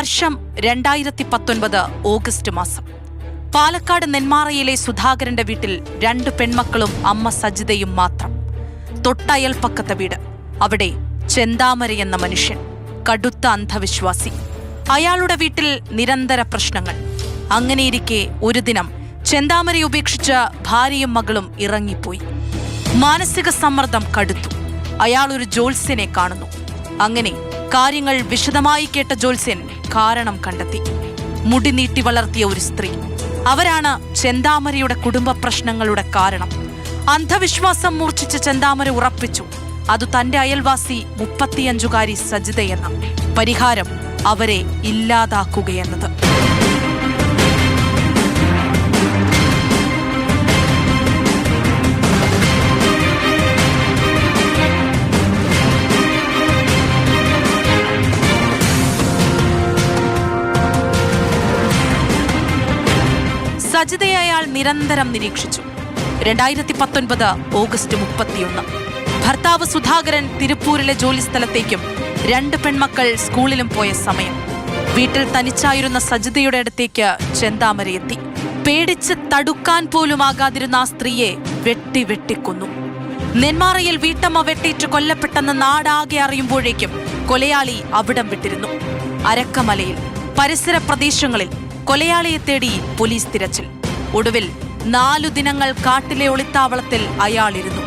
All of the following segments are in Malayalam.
വർഷം രണ്ടായിരത്തി പത്തൊൻപത് ഓഗസ്റ്റ് മാസം. പാലക്കാട് നെന്മാറയിലെ സുധാകരന്റെ വീട്ടിൽ രണ്ട് പെൺമക്കളും അമ്മ സജിതയും മാത്രം. തൊട്ടയൽപ്പക്കത്തെ വീട്. അവിടെ ചെന്താമര എന്ന മനുഷ്യൻ കടുത്ത അന്ധവിശ്വാസി. അയാളുടെ വീട്ടിൽ നിരന്തര പ്രശ്നങ്ങൾ. അങ്ങനെയിരിക്കെ ഒരു ദിനം ചെന്താമരയെ ഉപേക്ഷിച്ച് ഭാര്യയും മകളും ഇറങ്ങിപ്പോയി. മാനസിക സമ്മർദ്ദം കടുത്തു. അയാൾ ഒരു ജോത്സ്യനെ കാണുന്നു. അങ്ങനെ കാര്യങ്ങൾ വിശദമായി കേട്ട ജോത്സ്യൻ കാരണം കണ്ടെത്തി. മുടി നീട്ടി വളർത്തിയ ഒരു സ്ത്രീ. അവരാണ് ചെന്താമരയുടെ കുടുംബ പ്രശ്നങ്ങളുടെ കാരണം. അന്ധവിശ്വാസം മൂർച്ഛിച്ച ചെന്താമര ഉറപ്പിച്ചു. അത് തന്റെ അയൽവാസി മുപ്പത്തിയഞ്ചുകാരി സജിതയെന്ന പരിഹാരം അവരെ ഇല്ലാതാക്കുകയെന്നത്. സജിതയെ അയാൾ നിരന്തരം നിരീക്ഷിച്ചു. രണ്ടായിരത്തി പത്തൊൻപത് ഓഗസ്റ്റ് മുപ്പത്തിയൊന്ന്. ഭർത്താവ് സുധാകരൻ തിരുപ്പൂരിലെ ജോലിസ്ഥലത്തേക്കും രണ്ട് പെൺമക്കൾ സ്കൂളിലും പോയ സമയം. വീട്ടിൽ തനിച്ചായിരുന്ന സജിതയുടെ അടുത്തേക്ക് ചെന്താമരയെത്തി പേടിച്ച് തടുക്കാൻ പോലും ആകാതിരുന്ന ആ സ്ത്രീയെ വെട്ടി വെട്ടിക്കൊന്നു. നെന്മാറയിൽ വീട്ടമ്മ വെട്ടേറ്റ് കൊല്ലപ്പെട്ടെന്ന് നാടാകെ അറിയുമ്പോഴേക്കും കൊലയാളി അവിടം വിട്ടിരുന്നു. അരക്കമലയിൽ പരിസര പ്രദേശങ്ങളിൽ കൊലയാളിയെ തേടി പോലീസ് തിരച്ചിൽ. ഒടുവിൽ നാലു ദിനങ്ങൾ കാട്ടിലെ ഒളിത്താവളത്തിൽ അയാളിരുന്നു.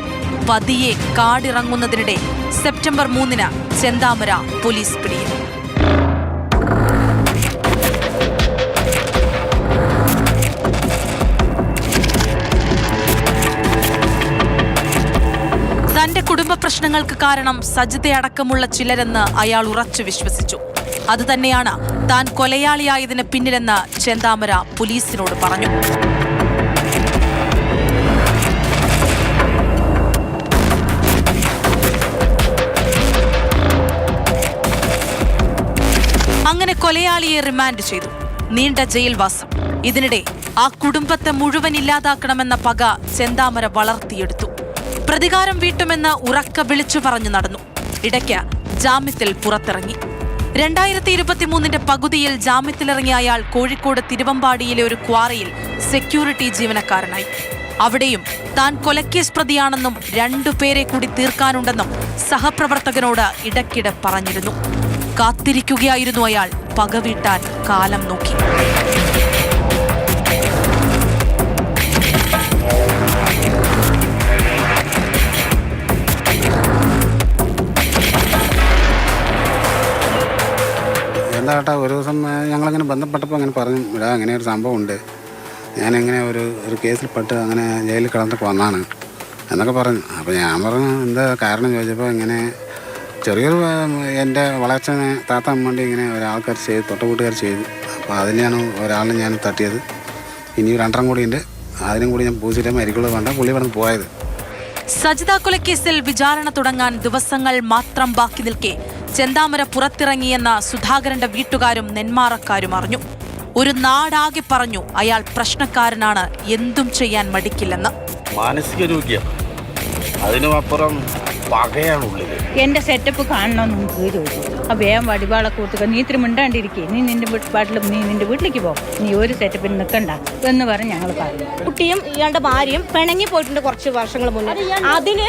പതിയെ കാടിറങ്ങുന്നതിനിടെ സെപ്റ്റംബർ മൂന്നിന് ചെന്താമര പോലീസ് പിടിയിൽ തന്റെ കുടുംബ പ്രശ്നങ്ങൾക്ക് കാരണം സജിതയടക്കമുള്ള ചിലരെന്ന് അയാൾ ഉറച്ചു വിശ്വസിച്ചു. അതുതന്നെയാണ് താൻ കൊലയാളിയായതിന് പിന്നിലെന്ന് ചെന്താമര പോലീസിനോട് പറഞ്ഞു. അങ്ങനെ കൊലയാളിയെ റിമാൻഡ് ചെയ്തു. നീണ്ട ജയിൽവാസം. ഇതിനിടെ ആ കുടുംബത്തെ മുഴുവൻ ഇല്ലാതാക്കണമെന്ന പക ചെന്താമര വളർത്തിയെടുത്തു. പ്രതികാരം വീട്ടുമെന്ന് ഉറക്ക വിളിച്ചു പറഞ്ഞു നടന്നു. ഇടയ്ക്ക് ജാമ്യത്തിൽ പുറത്തിറങ്ങി. രണ്ടായിരത്തി ഇരുപത്തിമൂന്നിന്റെ പകുതിയിൽ ജാമ്യത്തിലിറങ്ങിയ അയാൾ കോഴിക്കോട് തിരുവമ്പാടിയിലെ ഒരു ക്വാറിയിൽ സെക്യൂരിറ്റി ജീവനക്കാരനായി. അവിടെയും താൻ കൊലക്കേസ് പ്രതിയാണെന്നും രണ്ടുപേരെ കൂടി തീർക്കാനുണ്ടെന്നും സഹപ്രവർത്തകനോട് ഇടയ്ക്കിടെ പറഞ്ഞിരുന്നു. കാത്തിരിക്കുകയായിരുന്നു അയാൾ പകവീട്ടാൻ കാലം നോക്കി. ഒരു ദിവസം ഞങ്ങളങ്ങനെ ബന്ധപ്പെട്ടപ്പോൾ അങ്ങനെ പറഞ്ഞു ഇവിടെ അങ്ങനെ ഒരു സംഭവം ഉണ്ട്. ഞാനിങ്ങനെ ഒരു ഒരു കേസിൽ പെട്ട് അങ്ങനെ ജയിലിൽ കിടന്നിട്ട് വന്നാണ്. എന്നൊക്കെ പറഞ്ഞു. അപ്പോൾ ഞാൻ പറഞ്ഞു എന്താ കാരണം? ചോദിച്ചപ്പോൾ ഇങ്ങനെ ചെറിയൊരു എന്റെ വളർച്ചനെ താത്താൻ വേണ്ടി ഇങ്ങനെ ഒരാൾക്കാർ ചെയ്തു തൊട്ടകൂട്ടുകാർ ചെയ്തു. അപ്പോൾ അതിനെയാണ് ഒരാളിനെ ഞാൻ തട്ടിയത്. ഇനി രണ്ടെണ്ണം കൂടി ഉണ്ട്. അതിനും കൂടി ഞാൻ പൂച്ചിട്ട് മരിക്കുള്ളൂ വേണ്ട പുള്ളി ഇവിടെ പോയത്. സജിത കൊലക്കേസിൽ വിചാരണ തുടങ്ങാൻ ദിവസങ്ങൾ മാത്രം ബാക്കി നിൽക്കെ. ചെന്താമര പുറത്തിറങ്ങിയെന്ന സുധാകരന്റെ വീട്ടുകാരും നെന്മാറക്കാരും അറിഞ്ഞു. ഒരു നാടാകെ പറഞ്ഞു അയാൾ പ്രശ്നക്കാരനാണ് എന്തും ചെയ്യാൻ മടിക്കില്ലെന്ന്. മാനസിക രോഗിയാണ്. അതിനും അപ്പുറം പകയാണ് എന്റെ സെറ്റപ്പ് കാണണമെന്ന് നമുക്ക് ചോദിച്ചു. ആ വേഗം വടിവാളൊക്കെ കൂട്ടുക നീ ഇത്തിരി മിണ്ടാണ്ടിരിക്കേ. നീ നിന്റെ വീട്ടിൽ നീ നിന്റെ വീട്ടിലേക്ക് പോ. നീ ഒരു സെറ്റപ്പിൽ നിൽക്കണ്ട എന്ന് പറഞ്ഞ് ഞങ്ങൾ പറഞ്ഞു. കുട്ടിയും ഇയാളുടെ ഭാര്യയും പിണങ്ങി പോയിട്ടുണ്ട് കുറച്ച് വർഷങ്ങൾ മുന്നേ. അതിന്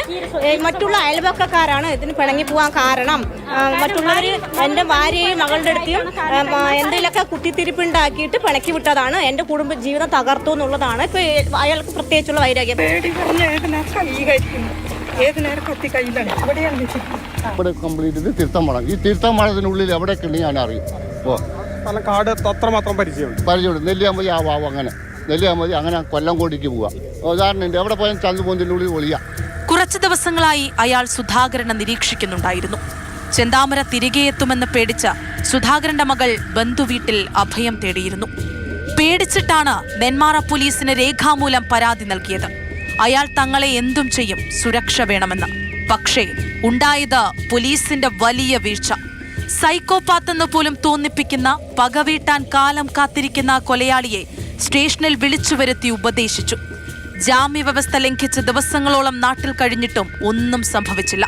മറ്റുള്ള അയൽവക്കക്കാരാണ് ഇതിന് പിണങ്ങി പോകാൻ കാരണം. മറ്റുള്ളവര് മറ്റുള്ളവർ എന്റെ ഭാര്യയും മകളുടെ അടുത്തും എന്തെങ്കിലുമൊക്കെ കുത്തിത്തിരിപ്പുണ്ടാക്കിയിട്ട് പിണക്കി വിട്ടതാണ്. എന്റെ കുടുംബ ജീവിതം തകർത്തു എന്നുള്ളതാണ്. ഇപ്പൊ അയാൾക്ക് പ്രത്യേകിച്ചുള്ള വൈരാഗ്യം. ഏത് ഇവിടെയാണ് ഇവിടെ കംപ്ലീറ്റ് ഇത് തീർത്ഥമളം ഈ തീർത്ഥമളത്തിനുള്ളിൽ എവിടെയൊക്കെ ഉണ്ട് ഞാൻ അറിയും. ഓ. നല്ല കാട് അത്രമാത്രം പരിചയമുണ്ട്. പരിചയമുണ്ട്. നെല്ലിയാമ്പതി ആ വാവ് അങ്ങനെ. നെല്ലിയാമ്പതി അങ്ങനെ കൊല്ലം കോടിക്ക് പോവാം ഉദാഹരണം എവിടെ പോയാൽ ഉള്ളിൽ ഒളിയാ. കുറച്ച് ദിവസങ്ങളായി അയാൾ സുധാകരനെ നിരീക്ഷിക്കുന്നുണ്ടായിരുന്നു. ചെന്താമര തിരികെ എത്തുമെന്ന് പേടിച്ച സുധാകരന്റെ മകൾ ബന്ധുവീട്ടിൽ അഭയം തേടിയിരുന്നു. പേടിച്ചിട്ടാണ് നെന്മാറ പോലീസിന് രേഖാമൂലം പരാതി നൽകിയത്. അയാൾ തങ്ങളെ എന്തും ചെയ്യും സുരക്ഷ വേണമെന്ന്. പക്ഷേ ഉണ്ടായത് പോലീസിന്റെ വലിയ വീഴ്ച. സൈക്കോപാത്ത് എന്ന് പോലും തോന്നിപ്പിക്കുന്ന പകവീട്ടാൻ കാലം കാത്തിരിക്കുന്ന കൊലയാളിയെ സ്റ്റേഷനിൽ വിളിച്ചു വരുത്തി ഉപദേശിച്ചു. ജാമ്യ വ്യവസ്ഥ ലംഘിച്ച് ദിവസങ്ങളോളം നാട്ടിൽ കഴിഞ്ഞിട്ടും ഒന്നും സംഭവിച്ചില്ല.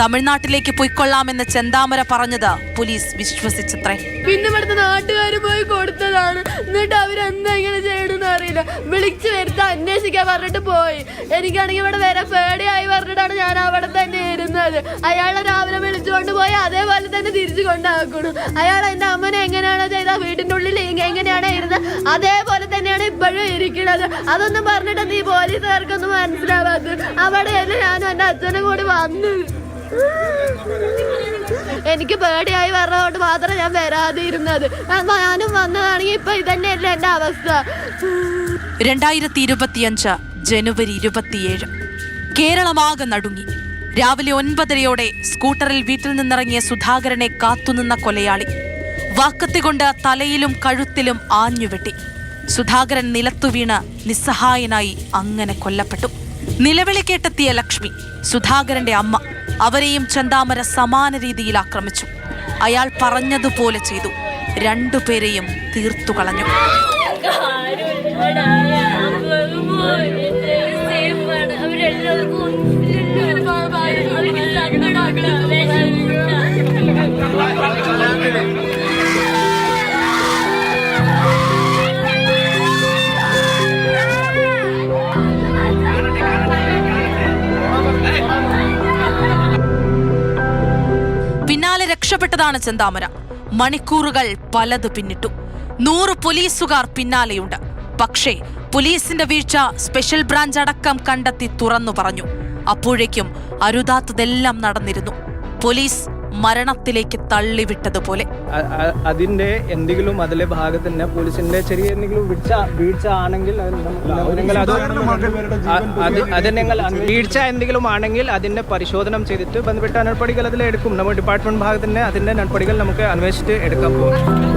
തമിഴ്നാട്ടിലേക്ക് പൊയ്ക്കൊള്ളാമെന്ന് ചെന്താമര പറഞ്ഞത് പോലീസ് വിശ്വസിച്ചത്രേ. പിന്നെ ഇവിടുത്തെ നാട്ടുകാർ പോയി കൊടുത്തതാണ്. എന്നിട്ട് അവരെന്താ ഇങ്ങനെ ചെയ്യണമെന്ന് അറിയില്ല. വിളിച്ചു വരുത്ത അന്വേഷിക്കാൻ പറഞ്ഞിട്ട് പോയി. എനിക്കാണെങ്കിൽ ഇവിടെ വരെ പേടിയായി പറഞ്ഞിട്ടാണ് ഞാൻ അവിടെ തന്നെ ഇരുന്നത്. അയാളെ രാവിലെ വിളിച്ചുകൊണ്ട് പോയി അതേപോലെ തന്നെ തിരിച്ചു കൊണ്ടാക്കണു അയാൾ എന്റെ അമ്മനെ എങ്ങനെയാണോ ചെയ്ത വീട്ടിന്റെ ഉള്ളിൽ എങ്ങനെയാണ് ഇരുന്നത്? അതേപോലെ തന്നെയാണ് ഇപ്പോഴും ഇരിക്കുന്നത്. അതൊന്നും പറഞ്ഞിട്ട് നീ പോലീസുകാർക്കൊന്നും മനസ്സിലാവാത്തത്. അവിടെയല്ലേ ഞാനും എന്റെ അച്ഛനും കൂടി വന്നത് എനിക്ക് പേടിയായി പറഞ്ഞതുകൊണ്ട് മാത്രം ഞാൻ വരാതെ ഇരുന്നത് ഞാനും വന്നതാണെങ്കിൽ ഇപ്പൊ ഇതന്നെയല്ല എന്റെ അവസ്ഥ. രണ്ടായിരത്തി ഇരുപത്തിയഞ്ച് ജനുവരി ഇരുപത്തിയേഴ്. കേരളമാകെ നടുങ്ങി. രാവിലെ ഒൻപതരയോടെ സ്കൂട്ടറിൽ വീട്ടിൽ നിന്നിറങ്ങിയ സുധാകരനെ കാത്തുനിന്ന കൊലയാളി. വാക്കത്തി കൊണ്ട് തലയിലും കഴുത്തിലും ആഞ്ഞുവെട്ടി സുധാകരൻ നിലത്തു വീണ് നിസ്സഹായനായി അങ്ങനെ കൊല്ലപ്പെട്ടു. നിലവിളി കേട്ടെത്തിയ ലക്ഷ്മി സുധാകരന്റെ അമ്മ. അവരെയും ചന്താമര സമാന രീതിയിൽ ആക്രമിച്ചു. അയാൾ പറഞ്ഞതുപോലെ ചെയ്തു. രണ്ടുപേരെയും തീർത്തു കളഞ്ഞു. പിന്നാലെ രക്ഷപ്പെട്ടതാണ് ചെന്താമര. മണിക്കൂറുകൾ പലത് പിന്നിട്ടു. നൂറ് പോലീസുകാർ പിന്നാലെയുണ്ട്. പക്ഷേ പോലീസിന്റെ വീഴ്ച സ്പെഷ്യൽ ബ്രാഞ്ച് അടക്കം കണ്ടെത്തി തുറന്നു പറഞ്ഞു. അപ്പോഴേക്കും അരുതാത്തതെല്ലാം നടന്നിരുന്നു. പോലീസ് മരണത്തിലേക്ക് തള്ളിവിട്ടതുപോലെ. അതിന്റെ എന്തെങ്കിലും അതിലെ ഭാഗത്ത് പോലീസിന്റെ ചെറിയ എന്തെങ്കിലും വീഴ്ച വീഴ്ച ആണെങ്കിൽ അത് നിങ്ങൾ വീഴ്ച എന്തെങ്കിലും ആണെങ്കിൽ അതിന്റെ പരിശോധന ചെയ്തിട്ട് ബന്ധപ്പെട്ട നടപടികൾ അതിൽ എടുക്കും നമ്മുടെ ഡിപ്പാർട്ട്മെന്റ് ഭാഗത്തിന്റെ അതിന്റെ നടപടികൾ നമുക്ക് അന്വേഷിച്ച് എടുക്കാൻ പോകും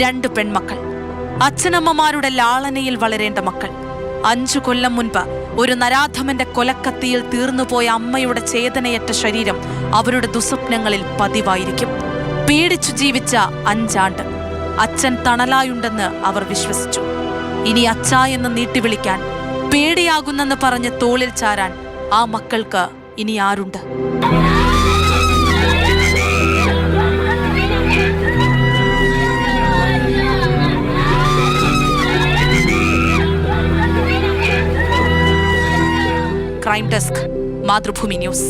രണ്ട് പെൺമക്കൾ. അച്ഛനമ്മമാരുടെ ലാളനയിൽ വളരേണ്ട മക്കൾ. അഞ്ചു കൊല്ലം മുൻപ് ഒരു നരാധമന്റെ കൊലക്കത്തിയിൽ തീർന്നുപോയ അമ്മയുടെ ചേതനയറ്റ ശരീരം അവരുടെ ദുസ്വപ്നങ്ങളിൽ പതിവായിരിക്കും. പേടിച്ചു ജീവിച്ച അഞ്ചാണ്ട്. അച്ഛൻ തണലായുണ്ടെന്ന് അവർ വിശ്വസിച്ചു. ഇനി അച്ഛ എന്ന് നീട്ടിവിളിക്കാൻ പേടിയാകുന്നെന്ന് പറഞ്ഞ് തോളിൽ ചാരാൻ ആ മക്കൾക്ക് ഇനി ആരുണ്ട്? ప్రైమ్ డెస్క్ మాతృభూమి న్యూస్